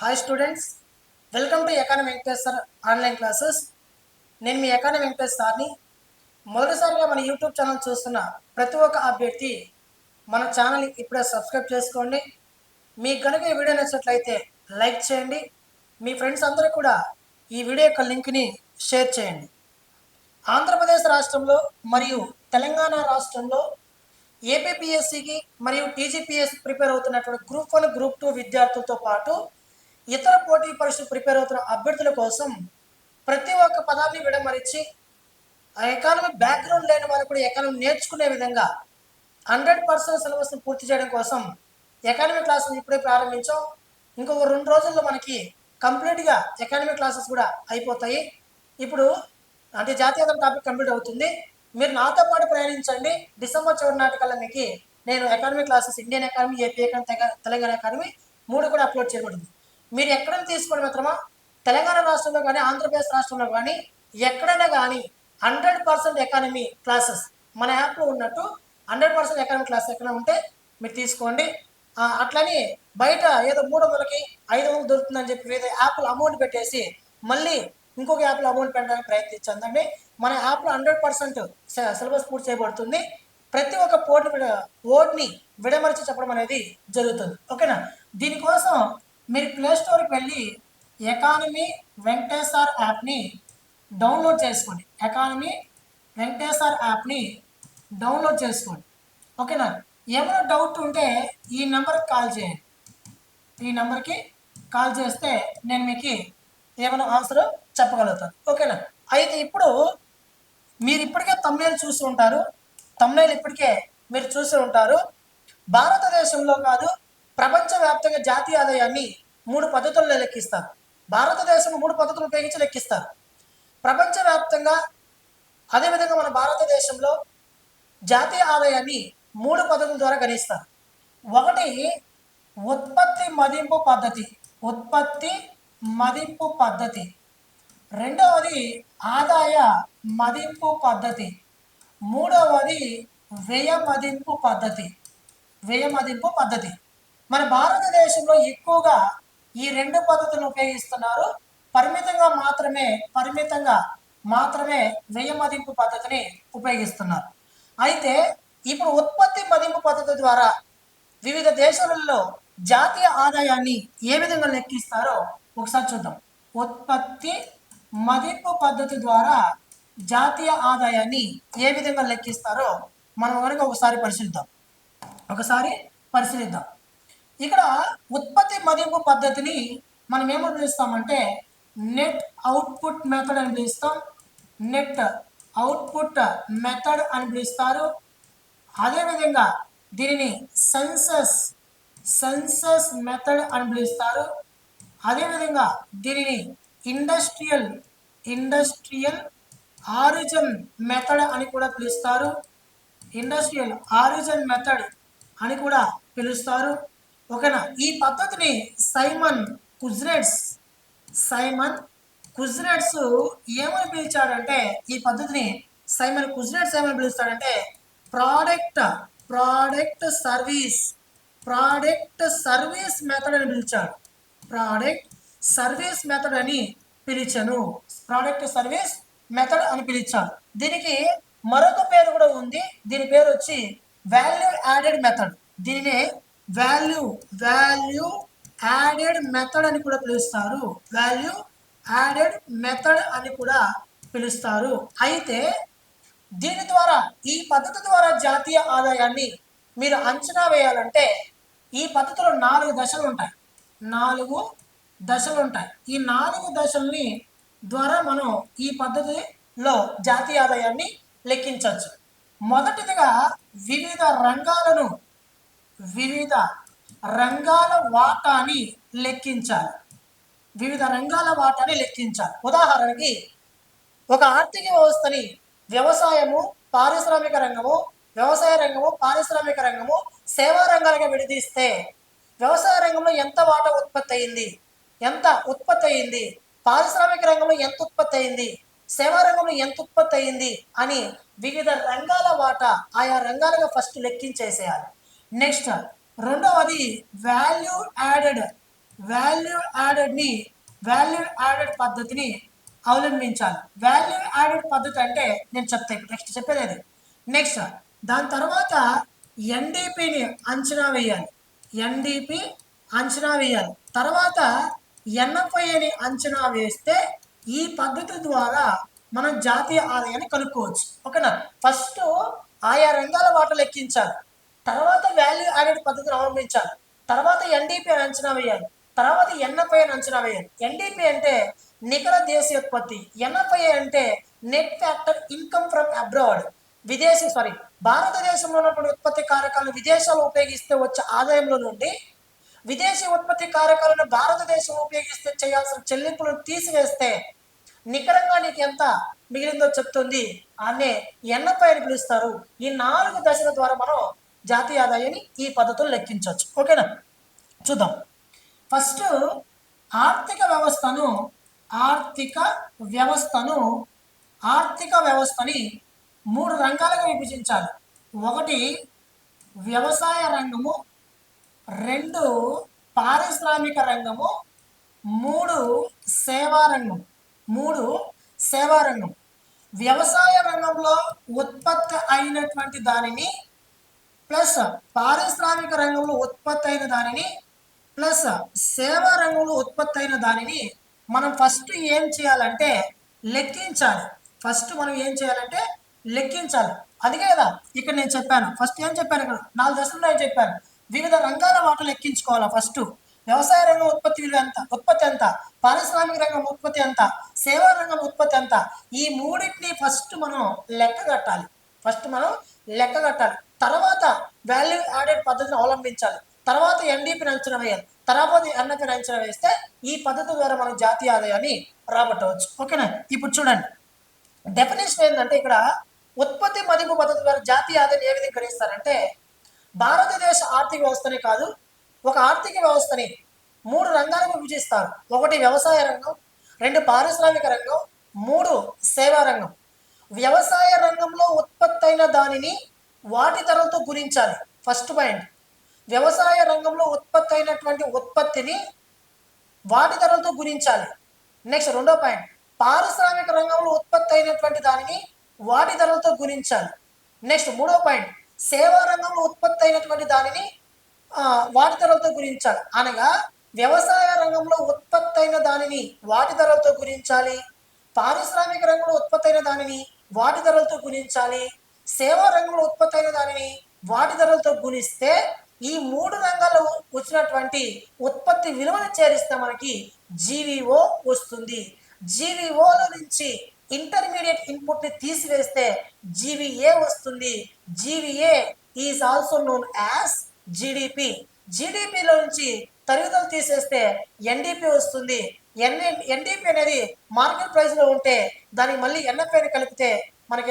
Hi students welcome to ఎకాన Venkateshwar sir online classes నేను మీ ఎకాన వెంకటేష్ సార్ని. మొదటిసారిగా మన యూట్యూబ్ ఛానల్ చూస్తున్న ప్రతి ఒక్క అభ్యర్థి మన ఛానల్ ఇప్పుడే సబ్స్క్రైబ్ చేసుకోండి. మీకు కనుక ఈ వీడియో నచ్చినట్లయితే లైక్ చేయండి. మీ ఫ్రెండ్స్ అందరూ కూడా ఈ వీడియో యొక్క లింక్ని షేర్ చేయండి. ఆంధ్రప్రదేశ్ రాష్ట్రంలో మరియు తెలంగాణ రాష్ట్రంలో ఏపీపీఎస్సికి మరియు టీజీపీఎస్ ప్రిపేర్ అవుతున్నటువంటి గ్రూప్ వన్ గ్రూప్ టూ విద్యార్థులతో పాటు ఇతర పోటీ పరీక్షలు ప్రిపేర్ అవుతున్న అభ్యర్థుల కోసం ప్రతి ఒక్క పదాన్ని విడమరిచి ఆ ఎకానమీ బ్యాక్గ్రౌండ్ లేని వారు కూడా ఎకానమీ నేర్చుకునే విధంగా హండ్రెడ్ పర్సెంట్ సిలబస్ని పూర్తి చేయడం కోసం ఎకానమీ క్లాసెస్ ఇప్పుడే ప్రారంభించాం. ఇంకొక రెండు రోజుల్లో మనకి కంప్లీట్గా ఎకానమీ క్లాసెస్ కూడా అయిపోతాయి. ఇప్పుడు అంటే జాతీయత టాపిక్ కంప్లీట్ అవుతుంది. మీరు నాతో పాటు ప్రయాణించండి. డిసెంబర్ చివరి నాటికల్లా మీకు నేను economy classes Indian academy AP academy Telangana academy మూడు కూడా అప్లోడ్ చేయబడింది మీరు ఎక్కడైనా తీసుకోండి మిత్రమా? తెలంగాణ రాష్ట్రంలో కానీ ఆంధ్రప్రదేశ్ రాష్ట్రంలో కానీ ఎక్కడైనా కానీ హండ్రెడ్ పర్సెంట్ ఎకానమీ క్లాసెస్ మన యాప్లో ఉన్నట్టు హండ్రెడ్ పర్సెంట్ ఎకానమీ క్లాస్ ఎక్కడ ఉంటే మీరు తీసుకోండి. ఆ, అట్లని బయట ఏదో మూడు వందలకి ఐదు వందలు దొరుకుతుందని చెప్పి ఏదో యాప్లో అమౌంట్ పెట్టేసి మళ్ళీ ఇంకొక యాప్లో అమౌంట్ పెట్టడానికి ప్రయత్నించండి మన యాప్లో హండ్రెడ్ పర్సెంట్ సిలబస్ పూర్తి చేయబడుతుంది. ప్రతి ఒక్క పోటీ ఓట్ని విడమరిచి చెప్పడం అనేది జరుగుతుంది. ఓకేనా? దీనికోసం మీరు ప్లే స్టోర్కి వెళ్ళి ఎకానమీ వెంకటేశ్వర్ యాప్ని డౌన్లోడ్ చేసుకోండి. ఎకానమీ వెంకటేశ్వర్ యాప్ని డౌన్లోడ్ చేసుకోండి. ఓకేనా ఏమైనా డౌట్ ఉంటే ఈ నెంబర్కి కాల్ చేయండి. ఈ నెంబర్కి కాల్ చేస్తే నేను మీకు ఏమైనా ఆన్సర్ చెప్పగలుగుతాను. ఓకేనా అయితే ఇప్పుడు మీరు ఇప్పటికే తమ్నేలు చూసి ఉంటారు. తమ్నేలు ఇప్పటికే మీరు చూసి ఉంటారు. భారతదేశంలో కాదు ప్రపంచవ్యాప్తంగా జాతీయ ఆదాయాన్ని మూడు పద్ధతుల్లో లెక్కిస్తారు. భారతదేశం మూడు పద్ధతులు ఉపయోగించి లెక్కిస్తారు. ప్రపంచవ్యాప్తంగా అదేవిధంగా మన భారతదేశంలో జాతీయ ఆదాయాన్ని మూడు పద్ధతుల ద్వారా గణిస్తారు. ఒకటి ఉత్పత్తి మదింపు పద్ధతి. ఉత్పత్తి మదింపు పద్ధతి. రెండవది ఆదాయ మదింపు పద్ధతి. మూడవది వ్యయ మదింపు పద్ధతి. వ్యయ మదింపు పద్ధతి. మన భారతదేశంలో ఎక్కువగా ఈ రెండు పద్ధతులను ఉపయోగిస్తున్నారు. పరిమితంగా మాత్రమే పరిమితంగా మాత్రమే వ్యయ మదింపు పద్ధతిని ఉపయోగిస్తున్నారు. అయితే ఇప్పుడు ఉత్పత్తి మదింపు పద్ధతి ద్వారా వివిధ దేశాలలో జాతీయ ఆదాయాన్ని ఏ విధంగా లెక్కిస్తారో ఒకసారి చూద్దాం. ఉత్పత్తి మదింపు పద్ధతి ద్వారా జాతీయ ఆదాయాన్ని ఏ విధంగా లెక్కిస్తారో మనం కనుక ఒకసారి పరిశీలిద్దాం. ఒకసారి పరిశీలిద్దాం. ఇక్కడ ఉత్పత్తి మదింపు పద్ధతిని మనం ఏమని పిలుస్తామంటే నెట్ అవుట్పుట్ మెథడ్ అని పిలుస్తాం. నెట్ అవుట్పుట్ మెథడ్ అని పిలుస్తారు. అదేవిధంగా దీనిని సెన్సస్ సెన్సస్ మెథడ్ అని పిలుస్తారు. అదేవిధంగా దీనిని ఇండస్ట్రియల్ ఇండస్ట్రియల్ ఆరిజన్ మెథడ్ అని కూడా పిలుస్తారు. ఇండస్ట్రియల్ ఆరిజన్ మెథడ్ అని కూడా పిలుస్తారు. ఓకేనా? ఈ పద్ధతిని సైమన్ కుజ్రెట్స్ సైమన్ కుజ్రెట్స్ ఏమని పిలిచాడంటే ఈ పద్ధతిని సైమన్ కుజ్రెట్స్ ఏమని పిలుస్తాడంటే product product service product service method అని పిలిచాడు ప్రోడక్ట్ సర్వీస్ మెథడ్ అని పిలిచాను. ప్రోడక్ట్ సర్వీస్ మెథడ్ అని పిలిచాడు దీనికి మరొక పేరు కూడా ఉంది. దీని పేరు వచ్చి వాల్యూ యాడెడ్ మెథడ్ దీనిని వాల్యూ వాల్యూ యాడెడ్ మెథడ్ అని కూడా పిలుస్తారు. వాల్యూ యాడెడ్ మెథడ్ అని కూడా పిలుస్తారు. అయితే దీని ద్వారా ఈ పద్ధతి ద్వారా జాతీయ ఆదాయాన్ని మీరు అంచనా వేయాలంటే ఈ పద్ధతిలో నాలుగు దశలు ఉంటాయి. నాలుగు దశలు ఉంటాయి. ఈ నాలుగు దశల్ని ద్వారా మనం ఈ పద్ధతిలో జాతీయ ఆదాయాన్ని లెక్కించవచ్చు. మొదటిదిగా వివిధ రంగాలను వివిధ రంగాల వాటాని లెక్కించాలి. వివిధ రంగాల వాటాని లెక్కించాలి. ఉదాహరణకి ఒక ఆర్థిక వ్యవస్థని వ్యవసాయము పారిశ్రామిక రంగము వ్యవసాయ రంగము పారిశ్రామిక రంగము సేవా రంగాలుగా విడదీస్తే వ్యవసాయ రంగంలో ఎంత వాటా ఉత్పత్తి అయింది? ఎంత ఉత్పత్తి అయింది? పారిశ్రామిక రంగంలో ఎంత ఉత్పత్తి అయింది? సేవా రంగంలో ఎంత ఉత్పత్తి అయింది? అని వివిధ రంగాల వాటా ఆయా రంగాలుగా ఫస్ట్ లెక్కించేసేయాలి. నెక్స్ట్ రెండవది వాల్యూ యాడెడ్ వాల్యూ యాడెడ్ని వాల్యూ యాడెడ్ పద్ధతిని అవలంబించాలి. వాల్యూ యాడెడ్ పద్ధతి అంటే నేను చెప్తా ఇప్పుడు నెక్స్ట్ చెప్పేది అది నెక్స్ట్ దాని తర్వాత ఎన్డీపీని అంచనా వేయాలి. ఎన్డీపీ అంచనా వేయాలి. తర్వాత ఎన్ఎఫ్ఐని అంచనా వేస్తే ఈ పద్ధతి ద్వారా మనం జాతీయ ఆదాయాన్ని కనుక్కోవచ్చు. ఓకేనా? ఫస్ట్ ఆయా రంగాల వాటలు లెక్కించాలి. తర్వాత వాల్యూ యాడెడ్ పద్ధతిని అవలంబించాలి. తర్వాత ఎన్డీపీ అంచనా వేయాలి. తర్వాత ఎన్ఎఫ్ఐ అంచనా వేయాలి. ఎన్డీపీ అంటే నికర దేశీయోత్పత్తి ఎన్ఎఫ్ఐ అంటే net factor income from abroad విదేశీ సారీ భారతదేశంలో ఉన్నటువంటి ఉత్పత్తి కారకాలను విదేశాలు ఉపయోగిస్తే వచ్చే ఆదాయంలో నుండి విదేశీ ఉత్పత్తి కారకాలను భారతదేశం ఉపయోగిస్తే చేయాల్సిన చెల్లింపులను తీసివేస్తే నికరంగా నీకు ఎంత మిగిలిందో చెప్తుంది అనే ఎన్ఎఫ్ఐ అని పిలుస్తారు. ఈ నాలుగు దశల ద్వారా మనం జాతీయ ఆదాయాన్ని ఈ పద్ధతులు లెక్కించవచ్చు. ఓకేనా? చూద్దాం. ఫస్ట్ ఆర్థిక వ్యవస్థను ఆర్థిక వ్యవస్థను ఆర్థిక వ్యవస్థని మూడు రంగాలుగా విభజించాలి. ఒకటి వ్యవసాయ రంగము రెండు పారిశ్రామిక రంగము మూడు సేవా రంగం మూడు సేవా రంగం. వ్యవసాయ రంగంలో ఉత్పత్తి అయినటువంటి దానిని ప్లస్ పారిశ్రామిక రంగంలో ఉత్పత్తి అయిన దానిని ప్లస్ సేవా రంగంలో ఉత్పత్తి అయిన దానిని మనం ఫస్ట్ ఏం చేయాలంటే లెక్కించాలి. ఫస్ట్ మనం ఏం చేయాలంటే లెక్కించాలి. అది కదా ఇక్కడ నేను చెప్పాను. ఫస్ట్ ఏం చెప్పాను ఇక్కడ? నాలుగు దశలు నేను చెప్పాను. వివిధ రంగాల వాటలు లెక్కించుకోవాలా ఫస్ట్? వ్యవసాయ రంగం ఉత్పత్తి విలువ ఎంత? ఉత్పత్తి ఎంత? పారిశ్రామిక రంగం ఉత్పత్తి ఎంత? సేవా రంగం ఉత్పత్తి ఎంత? ఈ మూడింటిని ఫస్ట్ మనం లెక్క కట్టాలి. ఫస్ట్ మనం లెక్క కట్టాలి. తర్వాత వాల్యూ యాడెడ్ పద్ధతిని అవలంబించాలి. తర్వాత ఎన్డీపీని అంచనా వేయాలి. తర్వాత ఎన్ఎఫ్ని అంచనా వేస్తే ఈ పద్ధతి ద్వారా మనం జాతీయ ఆదాయాన్ని రాబట్టవచ్చు. ఓకేనా? ఇప్పుడు చూడండి. డెఫినేషన్ ఏంటంటే ఇక్కడ ఉత్పత్తి మదింపు పద్ధతి ద్వారా జాతీయ ఆదాయాన్ని ఏ విధంగా గ్రహిస్తారంటే భారతదేశ ఆర్థిక వ్యవస్థనే కాదు ఒక ఆర్థిక వ్యవస్థని మూడు రంగాలకు విభజిస్తారు. ఒకటి వ్యవసాయ రంగం రెండు పారిశ్రామిక రంగం మూడు సేవా రంగం. వ్యవసాయ రంగంలో ఉత్పత్తి అయిన దానిని వాటి ధరలతో గురించాలి ఫస్ట్ పాయింట్ వ్యవసాయ రంగంలో ఉత్పత్తి అయినటువంటి ఉత్పత్తిని వాటి ధరలతో గురించాలి నెక్స్ట్ రెండో పాయింట్ పారిశ్రామిక రంగంలో ఉత్పత్తి అయినటువంటి దానిని వాటి ధరలతో గురించాలి నెక్స్ట్ మూడో పాయింట్ సేవా రంగంలో ఉత్పత్తి అయినటువంటి దానిని వాటి ధరలతో గురించాలి అనగా వ్యవసాయ రంగంలో ఉత్పత్తి అయిన దానిని వాటి ధరలతో గురించాలి పారిశ్రామిక రంగంలో ఉత్పత్తి అయిన దానిని వాటి ధరలతో గుణించాలి. సేవా రంగంలో ఉత్పత్తి అయిన దానిని వాటి ధరలతో గుణిస్తే ఈ మూడు రంగాల్లో వచ్చినటువంటి ఉత్పత్తి విలువను చేరిస్తే మనకి జీవీఓ వస్తుంది. జీవీఓల నుంచి ఇంటర్మీడియట్ ఇన్పుట్ని తీసివేస్తే జీవీఏ వస్తుంది. GVA is also known as GDP జీడిపిలో నుంచి తరుగుదల తీసేస్తే ఎన్డీపీ వస్తుంది. ఎన్ఏ ఎన్డీపీ అనేది మార్కెట్ ప్రైస్లో ఉంటే దానికి మళ్ళీ ఎన్ఎఫ్ఐని కలిపితే మనకి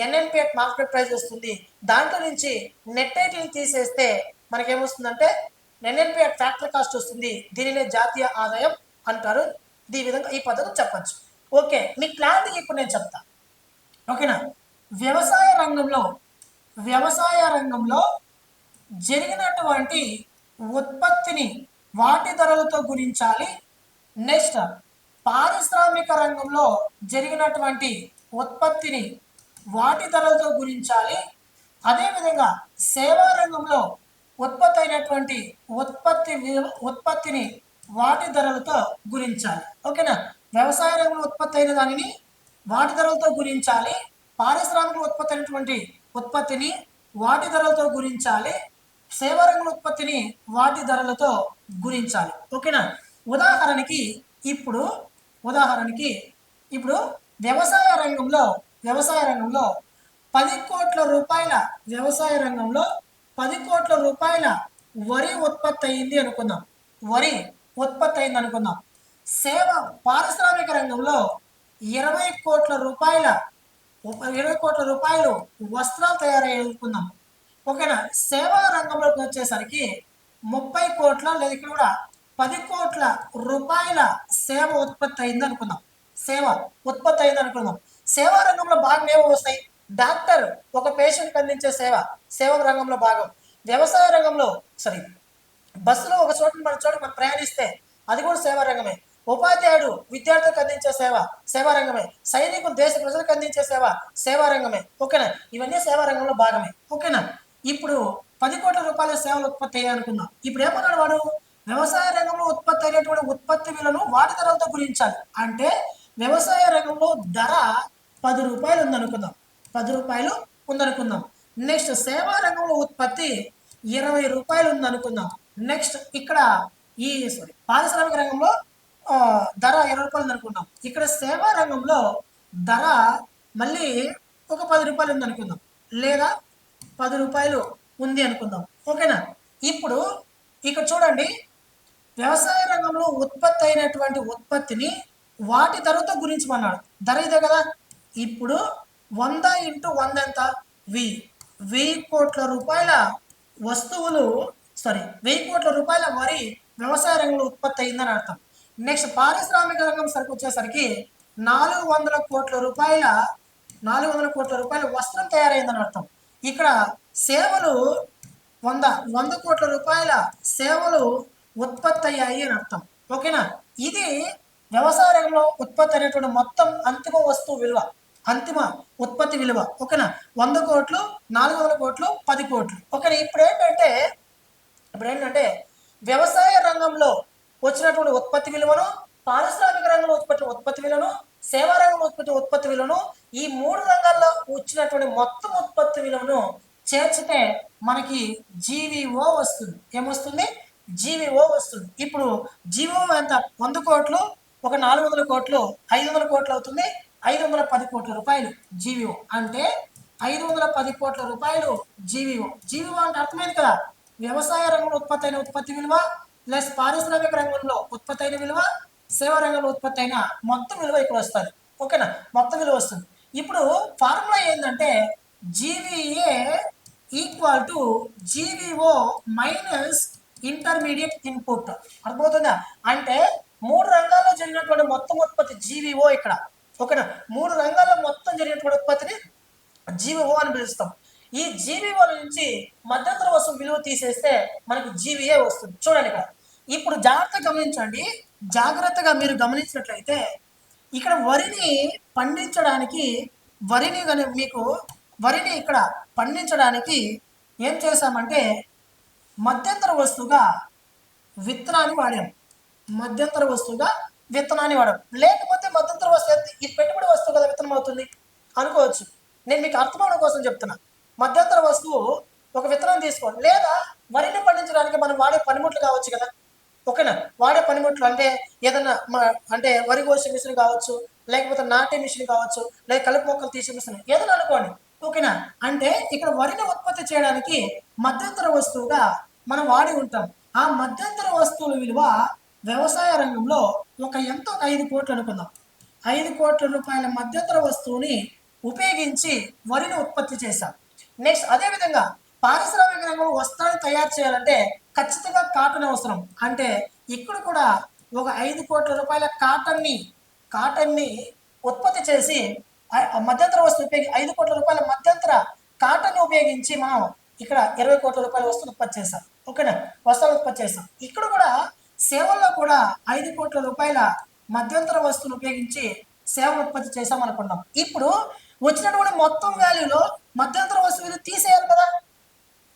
ఏమొస్తుందంటే మార్కెట్ ప్రైస్ వస్తుంది. దాంట్లో నుంచి నెట్ ఐటీని తీసేస్తే మనకేమొస్తుందంటే ఏమొస్తుందంటే ఫ్యాక్టరీ కాస్ట్ వస్తుంది. దీనినే జాతీయ ఆదాయం అంటారు. ఈ విధంగా ఈ పద్ధతి చెప్పచ్చు. ఓకే మీ క్లారిటీ ఇప్పుడు నేను చెప్తా. ఓకేనా? వ్యవసాయ రంగంలో వ్యవసాయ రంగంలో జరిగినటువంటి ఉత్పత్తిని వాటి ధరలతో గురించాలి నెక్స్ట్ పారిశ్రామిక రంగంలో జరిగినటువంటి ఉత్పత్తిని వాటి ధరలతో గురించాలి అదేవిధంగా సేవా రంగంలో ఉత్పత్తి అయినటువంటి ఉత్పత్తి ఉత్పత్తిని వాటి ధరలతో గురించాలి ఓకేనా? వ్యవసాయ రంగంలో ఉత్పత్తి అయిన దానిని వాటి ధరలతో గురించాలి పారిశ్రామిక ఉత్పత్తి అయినటువంటి ఉత్పత్తిని వాటి ధరలతో గురించాలి సేవా రంగంలో ఉత్పత్తిని వాటి ధరలతో గురించాలి ఓకేనా? ఉదాహరణకి ఇప్పుడు ఉదాహరణకి ఇప్పుడు వ్యవసాయ రంగంలో వ్యవసాయ రంగంలో పది కోట్ల రూపాయల వ్యవసాయ రంగంలో పది కోట్ల రూపాయల వరి ఉత్పత్తి అయింది అనుకుందాం. వరి ఉత్పత్తి అయింది అనుకుందాం. సేవ పారిశ్రామిక రంగంలో ఇరవై కోట్ల రూపాయల ఇరవై కోట్ల రూపాయలు వస్త్రాలు తయారయ్యాయి అనుకుందాం. ఓకేనా? సేవా రంగంలోకి వచ్చేసరికి ముప్పై కోట్ల లేదా ఇక్కడ కూడా పది కోట్ల రూపాయల సేవ ఉత్పత్తి అయింది అనుకుందాం. సేవ ఉత్పత్తి అయింది అనుకుందాం. సేవా రంగంలో భాగం ఏమో వస్తాయి? డాక్టర్ ఒక పేషెంట్కి అందించే సేవ సేవ రంగంలో భాగం. వ్యవసాయ రంగంలో సారీ బస్సులో ఒక చోట మన చోట మనం ప్రయాణిస్తే అది కూడా సేవా రంగమే. ఉపాధ్యాయుడు విద్యార్థులకు అందించే సేవ సేవా రంగమే. సైనికులు దేశ ప్రజలకు అందించే సేవ సేవా రంగమే. ఓకేనా? ఇవన్నీ సేవా రంగంలో భాగమే. ఓకేనా? ఇప్పుడు పది కోట్ల రూపాయల సేవలు ఉత్పత్తి అయ్యాయి ఇప్పుడు ఏమన్నాడు వాడు? వ్యవసాయ రంగంలో ఉత్పత్తి అయ్యేటువంటి ఉత్పత్తి విలువను వాటి ధరలతో గురించాలి అంటే వ్యవసాయ రంగంలో ధర పది రూపాయలు ఉందనుకుందాం. పది రూపాయలు ఉందనుకుందాం. నెక్స్ట్ సేవా రంగంలో ఉత్పత్తి ఇరవై రూపాయలు ఉందనుకుందాం. నెక్స్ట్ ఇక్కడ ఈ సారీ పారిశ్రామిక రంగంలో ధర ఇరవై రూపాయలు ఉందనుకుందాం. ఇక్కడ సేవా రంగంలో ధర మళ్ళీ ఒక పది రూపాయలు ఉందనుకుందాం. లేదా పది రూపాయలు ఉంది అనుకుందాం. ఓకేనా? ఇప్పుడు ఇక్కడ చూడండి. వ్యవసాయ రంగంలో ఉత్పత్తి అయినటువంటి ఉత్పత్తిని వాటి ధరతో గురించమన్నాడు ధర ఇదే కదా. ఇప్పుడు వంద ఇంటూ వంద ఎంత? వెయ్యి వెయ్యి కోట్ల రూపాయల వస్తువులు సారీ వెయ్యి కోట్ల రూపాయల వరి వ్యవసాయ రంగంలో ఉత్పత్తి అయిందని అర్థం. నెక్స్ట్ పారిశ్రామిక రంగం సరికి వచ్చేసరికి నాలుగు వందల కోట్ల రూపాయల నాలుగు వందల కోట్ల రూపాయల వస్త్రం తయారైందని అర్థం. ఇక్కడ సేవలు వంద వంద కోట్ల రూపాయల సేవలు ఉత్పత్తి అయ్యాయి అని అర్థం. ఓకేనా? ఇది వ్యవసాయ రంగంలో ఉత్పత్తి అయినటువంటి మొత్తం అంతిమ వస్తువు విలువ. అంతిమ ఉత్పత్తి విలువ. ఓకేనా? వంద కోట్లు నాలుగు వందల కోట్లు పది కోట్లు. ఓకేనా? ఇప్పుడు ఏంటంటే ఇప్పుడు ఏంటంటే వ్యవసాయ రంగంలో వచ్చినటువంటి ఉత్పత్తి విలువను పారిశ్రామిక రంగంలో ఉత్పత్తి ఉత్పత్తి విలువను సేవా రంగంలో ఉత్పత్తి ఉత్పత్తి విలువను ఈ మూడు రంగాల్లో వచ్చినటువంటి మొత్తం ఉత్పత్తి విలువను చేర్చితే మనకి జీవీఓ వస్తుంది. ఏమొస్తుంది? జీవీఓ వస్తుంది. ఇప్పుడు జీవో ఎంత? వంద కోట్లు ఒక నాలుగు వందల కోట్లు ఐదు వందల కోట్లు అవుతుంది. ఐదు వందల పది కోట్ల రూపాయలు జీవీఓ అంటే ఐదు వందల పది కోట్ల రూపాయలు జీవీఓ జీవీఓ అంటే అర్థమైంది కదా. వ్యవసాయ రంగంలో ఉత్పత్తి అయిన ఉత్పత్తి విలువ ప్లస్ పారిశ్రామిక రంగంలో ఉత్పత్తి అయిన విలువ సేవా రంగంలో ఉత్పత్తి అయిన మొత్తం విలువ ఇక్కడ వస్తుంది. ఓకేనా? మొత్తం విలువ వస్తుంది. ఇప్పుడు ఫార్ములా ఏంటంటే GVA equal to GVO minus intermediate input. అర్థమవుతుందా? అంటే మూడు రంగాల్లో జరిగినటువంటి మొత్తం ఉత్పత్తి జీవీఓ ఇక్కడ. ఓకేనా మూడు రంగాల్లో మొత్తం జరిగినటువంటి ఉత్పత్తిని జీవో అని పిలుస్తాం. ఈ జీవీఓ నుంచి మధ్యంతర వస్తువు విలువ తీసేస్తే మనకు జీవీఏ వస్తుంది. చూడండి ఇక్కడ. ఇప్పుడు జాగ్రత్తగా గమనించండి. జాగ్రత్తగా మీరు గమనించినట్లయితే ఇక్కడ వరిని పండించడానికి వరిని కానీ మీకు వరిని ఇక్కడ పండించడానికి ఏం చేశామంటే మధ్యంతర వస్తువుగా విత్తనాన్ని వాడాం. మధ్యంతర వస్తువుగా విత్తనాన్ని వాడడం. లేకపోతే మధ్యంతర వస్తువు ఇది పెట్టుబడి వస్తువు కదా విత్తనం అవుతుంది? అనుకోవచ్చు. నేను మీకు అర్థమవడం కోసం చెప్తున్నా. మధ్యంతర వస్తువు ఒక విత్తనం తీసుకోండి లేదా వరిని పండించడానికి మనం వాడే పనిముట్లు కావచ్చు కదా? ఓకేనా? వాడే పనిముట్లు అంటే ఏదైనా అంటే వరి కోసే మిషన్ కావచ్చు లేకపోతే నాటే మిషన్ కావచ్చు లేక కలుపు మొక్కలు తీసే మిషన్. ఏదైనా అనుకోండి. ఓకేనా? అంటే ఇక్కడ వరిని ఉత్పత్తి చేయడానికి మధ్యంతర వస్తువుగా మనం వాడి ఉంటాం. ఆ మధ్యంతర వస్తువుల విలువ వ్యవసాయ రంగంలో ఒక ఎంత ఒక ఐదు కోట్లు అనుకుందాం. ఐదు కోట్ల రూపాయల మధ్యంతర వస్తువుని ఉపయోగించి వరిని ఉత్పత్తి చేశాం. నెక్స్ట్ అదేవిధంగా పారిశ్రామిక రంగంలో వస్త్రాన్ని తయారు చేయాలంటే ఖచ్చితంగా కాటన్ అవసరం. అంటే ఇక్కడ కూడా ఒక ఐదు కోట్ల రూపాయల కాటన్ని కాటన్ని ఉత్పత్తి చేసి మధ్యంతర వస్తువు ఉపయోగి ఐదు కోట్ల రూపాయల మధ్యంతర కాటన్ ఉపయోగించి మనం ఇక్కడ ఇరవై కోట్ల రూపాయల వస్తువులు ఉత్పత్తి చేశాం. ఓకేనా వస్త్రాలు ఉత్పత్తి చేస్తాం ఇక్కడ కూడా సేవల్లో కూడా ఐదు కోట్ల రూపాయల మధ్యంతర వస్తువులు ఉపయోగించి సేవలు ఉత్పత్తి చేసాం అనుకున్నాం ఇప్పుడు వచ్చినటువంటి మొత్తం వాల్యూలో మధ్యంతర వస్తువులు తీసేయాలి కదా?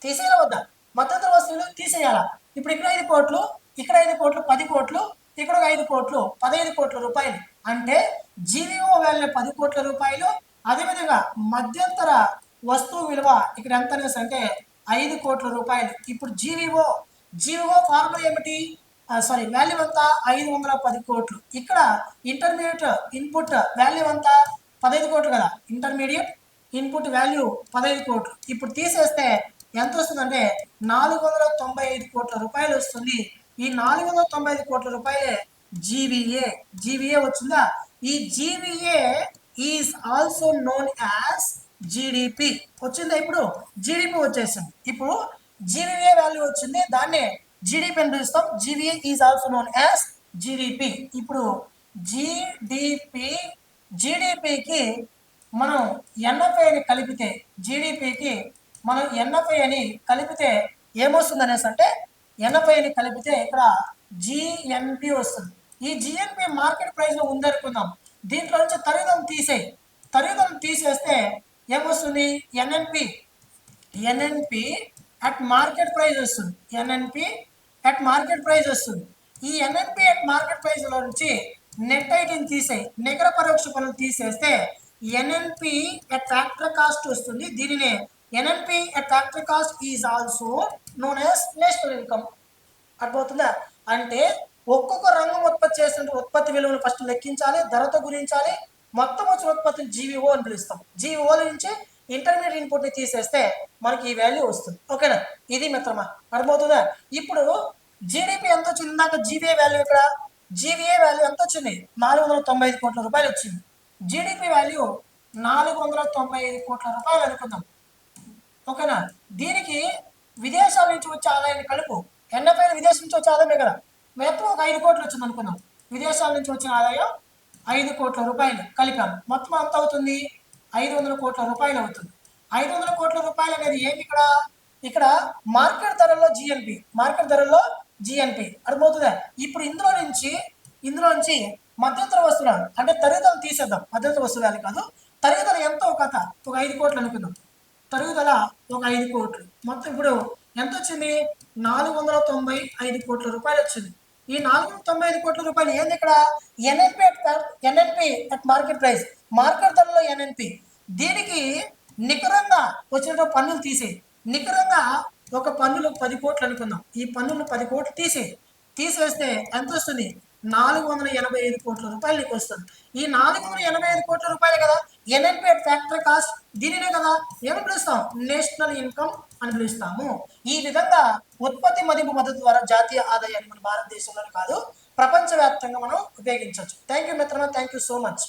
తీసేయాలి వద్దా? మధ్యంతర వస్తువులు తీసేయాలా? ఇప్పుడు ఇక్కడ ఐదు కోట్లు ఇక్కడ ఐదు కోట్లు పది కోట్లు ఇక్కడ ఒక ఐదు కోట్లు పదహైదు కోట్ల రూపాయలు. అంటే జీవీఓ వాల్యూ పది కోట్ల రూపాయలు అదేవిధంగా మధ్యంతర వస్తువు విలువ ఇక్కడ ఎంత అనేసి అంటే ఐదు కోట్ల రూపాయలు. ఇప్పుడు జీవీఓ జీవీఓ ఫార్ములా ఏమిటి? సారీ వాల్యూ అంతా ఐదు వందల పది కోట్లు. ఇక్కడ ఇంటర్మీడియట్ ఇన్పుట్ వాల్యూ అంతా పదహైదు కోట్లు కదా? ఇంటర్మీడియట్ ఇన్పుట్ వాల్యూ పదహైదు కోట్లు. ఇప్పుడు తీసేస్తే ఎంత వస్తుందంటే నాలుగు వందల తొంభై ఐదు కోట్ల రూపాయలు వస్తుంది. ఈ నాలుగు వందల తొంభై ఐదు కోట్ల రూపాయలే జీవీఏ జీవీఏ వచ్చిందా? ఈ GVA is also known as GDP వచ్చిందా ఇప్పుడు? జీడిపి వచ్చేసింది. ఇప్పుడు జీవీఏ వాల్యూ వచ్చింది. దాన్నే జీడిపి అని పిలుస్తాం GVA is also known as GDP ఇప్పుడు జీడిపి జీడిపికి మనం ఎన్ఎఫ్ఐని కలిపితే జీడిపికి మనం ఎన్ఎఫ్ఐ అని కలిపితే ఏమొస్తుంది అనేసి అంటే అని కలిపితే ఇక్కడ జిఎన్పి వస్తుంది. ఈ జిఎన్పి మార్కెట్ ప్రైస్లో ఉందనుకుందాం దీంట్లో నుంచి తరుగుదల తీసేయి. తరుగుదల తీసేస్తే ఏమొస్తుంది? NNP NNP at market price వస్తుంది. ఎన్ఎన్పి అట్ మార్కెట్ ప్రైస్ వస్తుంది. ఈ ఎన్ఎన్పి అట్ మార్కెట్ ప్రైస్లో నుంచి నెట్ ఐటీని తీసేయి నికర పరోక్ష పనులు తీసేస్తే ఎన్ఎన్పి అట్ ఫ్యాక్టర్ కాస్ట్ వస్తుంది. దీనినే NNP at factor cost is also known as national income అర్థమవుతుందా? అంటే ఒక్కొక్క రంగం ఉత్పత్తి చేసిన ఉత్పత్తి విలువను ఫస్ట్ లెక్కించాలి ధరతో గురించాలి మొత్తం వచ్చిన ఉత్పత్తిని జీవీఓ అని పిలుస్తాం. జీవీఓల నుంచి ఇంటర్మీడియట్ ఇన్పుట్ని తీసేస్తే మనకి ఈ వాల్యూ వస్తుంది. ఓకేనా ఇది మిత్రమా? అర్థమవుతుందా? ఇప్పుడు జీడిపి ఎంత వచ్చింది? ఇందాక జీవీఏ వాల్యూ ఇక్కడ జీవీఏ వాల్యూ ఎంత వచ్చింది? నాలుగు వందల తొంభై ఐదు కోట్ల రూపాయలు వచ్చింది. జీడిపి వాల్యూ నాలుగు వందల తొంభై ఐదు కోట్ల రూపాయలు అనుకుందాం. ఓకేనా దీనికి విదేశాల నుంచి వచ్చే ఆదాయాన్ని కలుపు. ఎన్ఎఫ్ఐ విదేశం నుంచి వచ్చే ఆదాయమే కదా మొత్తం ఒక ఐదు కోట్లు వచ్చింది అనుకుందాం. విదేశాల నుంచి వచ్చిన ఆదాయం ఐదు కోట్ల రూపాయలు కలిపాము. మొత్తం ఎంత అవుతుంది? ఐదు వందల కోట్ల రూపాయలు అవుతుంది. ఐదు వందల కోట్ల రూపాయలు అనేది ఏమి ఇక్కడ? ఇక్కడ మార్కెట్ ధరల్లో జిఎన్పి మార్కెట్ ధరల్లో జిఎన్పి అర్థమవుతుందా? ఇప్పుడు ఇందులో నుంచి ఇందులో నుంచి మధ్యంతర వస్తువులు అంటే తరుగుదల తీసేద్దాం. మధ్యంతర వస్తువులు కాదు తరుగుదల ఎంతో కథ. ఒక ఐదు కోట్లు అనుకుందాం. తరుగుదల ఒక ఐదు కోట్లు. మొత్తం ఇప్పుడు ఎంత వచ్చింది? నాలుగు వందల తొంభై ఐదు కోట్ల రూపాయలు వచ్చింది. ఈ నాలుగు వందల తొంభై ఐదు కోట్ల రూపాయలు ఏంది ఇక్కడ? NNP at NNP at market price market ధరలో ఎన్ఎన్పి. దీనికి నికరంగా వచ్చిన పన్నులు తీసే నికరంగా ఒక పన్నులు పది కోట్లు అనుకుందాం. ఈ పన్నులు పది కోట్లు తీసే తీసేస్తే ఎంత వస్తుంది? నాలుగు వందల ఎనభై ఐదు కోట్ల రూపాయలు నీకు వస్తుంది. ఈ నాలుగు వందల ఎనభై ఐదు కోట్ల రూపాయలు కదా ఎన్ఎన్పి ఫ్యాక్టరీ కాస్ట్ దీనినే కదా ఏమని పిలుస్తాం? నేషనల్ ఇన్కమ్ అని పిలుస్తాము. ఈ విధంగా ఉత్పత్తి మదింపు మద్దతు ద్వారా జాతీయ ఆదాయాన్ని మన భారతదేశంలోనే కాదు ప్రపంచవ్యాప్తంగా మనం ఉపయోగించవచ్చు. థ్యాంక్ యూ మిత్రమా థ్యాంక్ యూ సో మచ్